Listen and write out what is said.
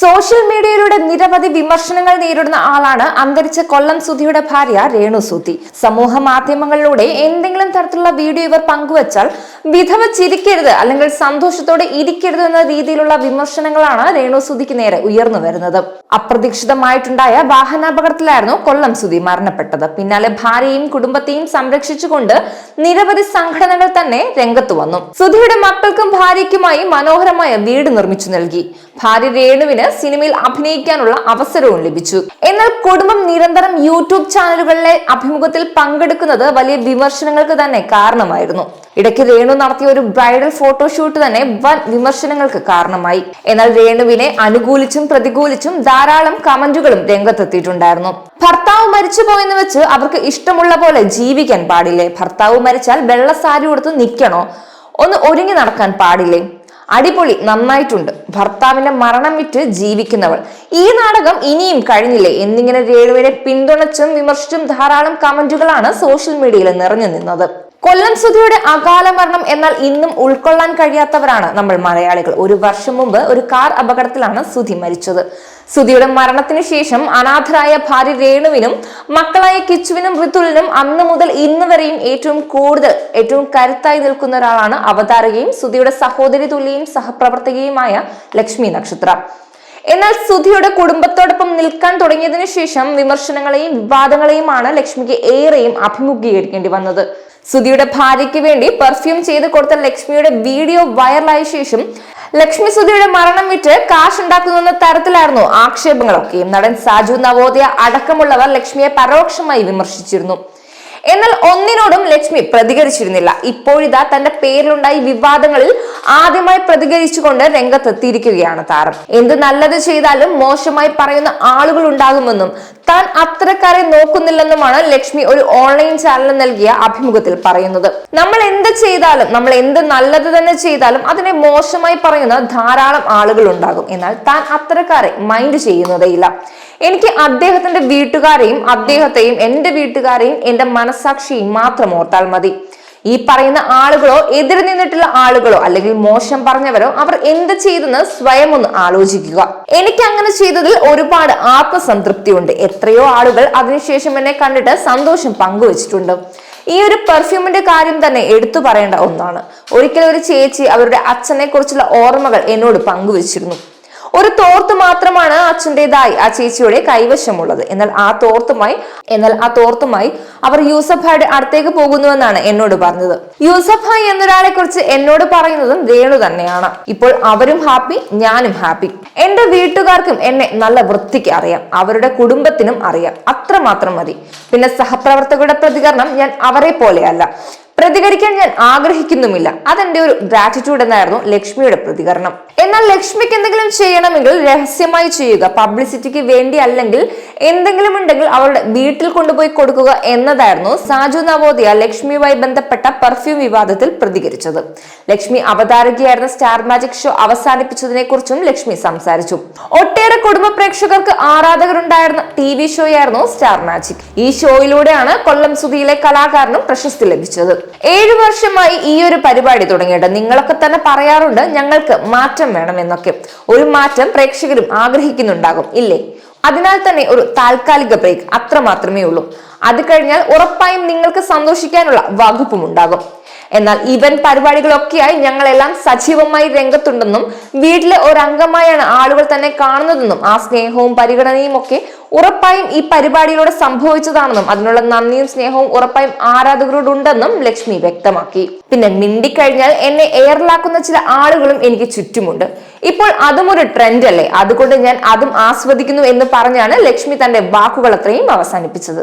Social മീഡിയയിലൂടെ നിരവധി വിമർശനങ്ങൾ നേരിടുന്ന ആളാണ് അന്തരിച്ച കൊല്ലം സുധിയുടെ ഭാര്യ രേണു സുധി. സമൂഹ മാധ്യമങ്ങളിലൂടെ എന്തെങ്കിലും തരത്തിലുള്ള വീഡിയോ ഇവർ പങ്കുവച്ചാൽ വിധവ ചിരിക്കരുത് അല്ലെങ്കിൽ സന്തോഷത്തോടെ ഇരിക്കരുത് എന്ന രീതിയിലുള്ള വിമർശനങ്ങളാണ് രേണു സുധിക്ക് നേരെ ഉയർന്നു വരുന്നത്. അപ്രതീക്ഷിതമായിട്ടുണ്ടായ വാഹനാപകടത്തിലായിരുന്നു കൊല്ലം സുധി മരണപ്പെട്ടത്. പിന്നാലെ ഭാര്യയും കുടുംബത്തെയും സംരക്ഷിച്ചുകൊണ്ട് നിരവധി സംഘടനകൾ തന്നെ രംഗത്ത് വന്നു. സുധിയുടെ മക്കൾക്കും ഭാര്യയ്ക്കുമായി മനോഹരമായ വീട് നിർമ്മിച്ചു നൽകി. ഭാര്യ രേണുവിന് സിനിമയിൽ അഭിനയിക്കാനുള്ള അവസരവും ലഭിച്ചു. എന്നാൽ കുടുംബം നിരന്തരം യൂട്യൂബ് ചാനലുകളിലെ അഭിമുഖത്തിൽ പങ്കെടുക്കുന്നത് വലിയ വിമർശനങ്ങൾക്ക് തന്നെ കാരണമായിരുന്നു. ഇടയ്ക്ക് രേണു നടത്തിയ ഒരു ബ്രൈഡൽ ഫോട്ടോഷൂട്ട് തന്നെ വൻ വിമർശനങ്ങൾക്ക് കാരണമായി. എന്നാൽ രേണുവിനെ അനുകൂലിച്ചും പ്രതികൂലിച്ചും ധാരാളം കമന്റുകളും രംഗത്തെത്തിയിട്ടുണ്ടായിരുന്നു. ഭർത്താവ് മരിച്ചു പോയെന്ന് വെച്ച് അവർക്ക് ഇഷ്ടമുള്ള പോലെ ജീവിക്കാൻ പാടില്ലേ? ഭർത്താവ് മരിച്ചാൽ വെള്ള സാരി കൊടുത്ത് നിൽക്കണോ ഒന്ന് ഒരുങ്ങി നടക്കാൻ പാടില്ലേ? അടിപൊളി നന്നായിട്ടുണ്ട്. ഭർത്താവിന്റെ മരണം വിറ്റ് ജീവിക്കുന്നവൾ. ഈ നാടകം ഇനിയും കഴിഞ്ഞില്ലേ? എന്നിങ്ങനെ രേണുവിനെ പിന്തുണച്ചും വിമർശിച്ചും ധാരാളം കമന്റുകളാണ് സോഷ്യൽ മീഡിയയിൽ നിറഞ്ഞു നിന്നത്. കൊല്ലം സുധിയുടെ അകാല മരണം എന്നാൽ ഇന്നും ഉൾക്കൊള്ളാൻ കഴിയാത്തവരാണ് നമ്മൾ മലയാളികൾ. ഒരു വർഷം മുമ്പ് ഒരു കാർ അപകടത്തിലാണ് സുധി മരിച്ചത്. സുധിയുടെ മരണത്തിന് ശേഷം അനാഥരായ ഭാര്യ രേണുവിനും മക്കളായ കിച്ചുവിനും ഋതുലിനും അന്ന് മുതൽ ഇന്ന് വരെയും ഏറ്റവും കൂടുതൽ ഏറ്റവും കരുത്തായി നിൽക്കുന്ന ഒരാളാണ് അവതാരകയും സുധിയുടെ സഹോദരി തുല്യയും സഹപ്രവർത്തകയുമായ ലക്ഷ്മി നക്ഷത്ര. എന്നാൽ സുധിയുടെ കുടുംബത്തോടൊപ്പം നിൽക്കാൻ തുടങ്ങിയതിനു ശേഷം വിമർശനങ്ങളെയും വിവാദങ്ങളെയുമാണ് ലക്ഷ്മിക്ക് ഏറെയും അഭിമുഖീകരിക്കേണ്ടി വന്നത്. സുധിയുടെ ഭാര്യയ്ക്ക് വേണ്ടി പെർഫ്യൂം ചെയ്ത് കൊടുത്ത ലക്ഷ്മിയുടെ വീഡിയോ വൈറലായ ശേഷം ലക്ഷ്മി സുധിയുടെ മരണം വിറ്റ് കാശ് ഉണ്ടാക്കുന്ന തരത്തിലായിരുന്നു ആക്ഷേപങ്ങളൊക്കെയും നടൻ സാജു നവോദയ അടക്കമുള്ളവർ ലക്ഷ്മിയെ പരോക്ഷമായി വിമർശിച്ചിരുന്നു. എന്നാൽ ഒന്നിനോടും ലക്ഷ്മി പ്രതികരിച്ചിരുന്നില്ല. ഇപ്പോഴിതാ തന്റെ പേരിലുണ്ടായി വിവാദങ്ങളിൽ ആദ്യമായി പ്രതികരിച്ചുകൊണ്ട് രംഗത്തെത്തിയിരിക്കുകയാണ് താരം. എന്ത് നല്ലത് ചെയ്താലും മോശമായി പറയുന്ന ആളുകൾ ഉണ്ടാകുമെന്നും താൻ അത്തരക്കാരെ നോക്കുന്നില്ലെന്നുമാണ് ലക്ഷ്മി ഒരു ഓൺലൈൻ ചാനൽ നൽകിയ അഭിമുഖത്തിൽ പറയുന്നത്. നമ്മൾ എന്ത് ചെയ്താലും നമ്മൾ എന്ത് നല്ലത് തന്നെ ചെയ്താലും അതിനെ മോശമായി പറയുന്ന ധാരാളം ആളുകൾ ഉണ്ടാകും. എന്നാൽ താൻ അത്തരക്കാരെ മൈൻഡ് ചെയ്യുന്നതേയില്ല. എനിക്ക് അദ്ദേഹത്തിന്റെ വീട്ടുകാരെയും അദ്ദേഹത്തെയും എന്റെ വീട്ടുകാരെയും എന്റെ മനസാക്ഷിയും മാത്രം ഓർത്താൽ മതി. ഈ പറയുന്ന ആളുകളോ എതിർ നിന്നിട്ടുള്ള ആളുകളോ അല്ലെങ്കിൽ മോശം പറഞ്ഞവരോ അവർ എന്ത് ചെയ്തെന്ന് സ്വയം ഒന്ന് ആലോചിക്കുക. എനിക്ക് അങ്ങനെ ചെയ്തതിൽ ഒരുപാട് ആത്മസംതൃപ്തി ഉണ്ട് എത്രയോ ആളുകൾ അതിനുശേഷം എന്നെ കണ്ടിട്ട് സന്തോഷം പങ്കുവച്ചിട്ടുണ്ട്. ഈ ഒരു പെർഫ്യൂമിന്റെ കാര്യം തന്നെ എടുത്തു പറയേണ്ട ഒന്നാണ്. ഒരിക്കൽ ഒരു ചേച്ചി അവരുടെ അച്ഛനെ കുറിച്ചുള്ള ഓർമ്മകൾ എന്നോട് പങ്കുവച്ചിരുന്നു. ഒരു തോർത്ത് മാത്രമാണ് അച്ഛന്റെതായി ആ ചേച്ചിയുടെ കൈവശമുള്ളത്. എന്നാൽ ആ തോർത്തുമായി എന്നാൽ ആ തോർത്തുമായി അവർ യൂസഫായുടെ അടുത്തേക്ക് പോകുന്നുവെന്നാണ് എന്നോട് പറഞ്ഞത്. യൂസഫായി എന്നൊരാളെ കുറിച്ച് എന്നോട് പറയുന്നതും രേണു തന്നെയാണ്. ഇപ്പോൾ അവരും ഹാപ്പി ഞാനും ഹാപ്പി. എന്റെ വീട്ടുകാർക്കും എന്നെ നല്ല വൃത്തിക്ക് അറിയാം. അവരുടെ കുടുംബത്തിനും അറിയാം. അത്രമാത്രം മതി. പിന്നെ സഹപ്രവർത്തകരുടെ പ്രതികരണം ഞാൻ അവരെ പോലെയല്ല പ്രതികരിക്കാൻ ഞാൻ ആഗ്രഹിക്കുന്നുമില്ല. അതെന്റെ ഒരു ഗ്രാറ്റിറ്റ്യൂഡ് എന്നായിരുന്നു ലക്ഷ്മിയുടെ പ്രതികരണം. എന്നാൽ ലക്ഷ്മിക്ക് എന്തെങ്കിലും ചെയ്യണമെങ്കിൽ രഹസ്യമായി ചെയ്യുക. പബ്ലിസിറ്റിക്ക് വേണ്ടി അല്ലെങ്കിൽ എന്തെങ്കിലും ഉണ്ടെങ്കിൽ അവളുടെ വീട്ടിൽ കൊണ്ടുപോയി കൊടുക്കുക എന്നതായിരുന്നു സാജു നവോദയ ലക്ഷ്മിയുമായി ബന്ധപ്പെട്ട പെർഫ്യൂം വിവാദത്തിൽ പ്രതികരിച്ചത്. ലക്ഷ്മി അവതാരകയായിരുന്ന സ്റ്റാർ മാജിക് ഷോ അവസാനിപ്പിച്ചതിനെ കുറിച്ചും ലക്ഷ്മി സംസാരിച്ചു. ഒട്ടേറെ കുടുംബ പ്രേക്ഷകർക്ക് ആരാധകരുണ്ടായിരുന്ന ടി വി ഷോയായിരുന്നു സ്റ്റാർ മാജിക് ഈ ഷോയിലൂടെയാണ് കൊല്ലം സുധിയിലെ കലാകാരനും പ്രശസ്തി ലഭിച്ചത്. ഏഴു വർഷമായി ഈ ഒരു പരിപാടി തുടങ്ങിയിട്ട് നിങ്ങളൊക്കെ തന്നെ പറയാറുണ്ട് ഞങ്ങൾക്ക് മാറ്റം വേണം എന്നൊക്കെ ഒരു മാറ്റം പ്രേക്ഷകരും ആഗ്രഹിക്കുന്നുണ്ടാകും ഇല്ലേ? അതിനാൽ തന്നെ ഒരു താൽക്കാലിക ബ്രേക്ക് അത്ര മാത്രമേ ഉള്ളൂ. അത് കഴിഞ്ഞാൽ ഉറപ്പായും നിങ്ങൾക്ക് സന്തോഷിക്കാനുള്ള വകുപ്പും ഉണ്ടാകും. എന്നാൽ ഇവന്റ് പരിപാടികളൊക്കെയായി ഞങ്ങളെല്ലാം സജീവമായി രംഗത്തുണ്ടെന്നും വീട്ടിലെ ഒരംഗമായാണ് ആളുകൾ തന്നെ കാണുന്നതെന്നും ആ സ്നേഹവും പരിഗണനയും ഒക്കെ ഉറപ്പായും ഈ പരിപാടിയിലൂടെ സംഭവിച്ചതാണെന്നും അതിനുള്ള നന്ദിയും സ്നേഹവും ഉറപ്പായും ആരാധകരോടുണ്ടെന്നും ലക്ഷ്മി വ്യക്തമാക്കി. പിന്നെ മിണ്ടിക്കഴിഞ്ഞാൽ എന്നെ എയറിലാക്കുന്ന ചില ആളുകളും എനിക്ക് ചുറ്റുമുണ്ട്. ഇപ്പോൾ അതും ഒരു ട്രെൻഡ് അല്ലേ? അതുകൊണ്ട് ഞാൻ അതും ആസ്വദിക്കുന്നു എന്ന് പറഞ്ഞാണ് ലക്ഷ്മി തന്റെ വാക്കുകൾ അത്രയും അവസാനിപ്പിച്ചത്.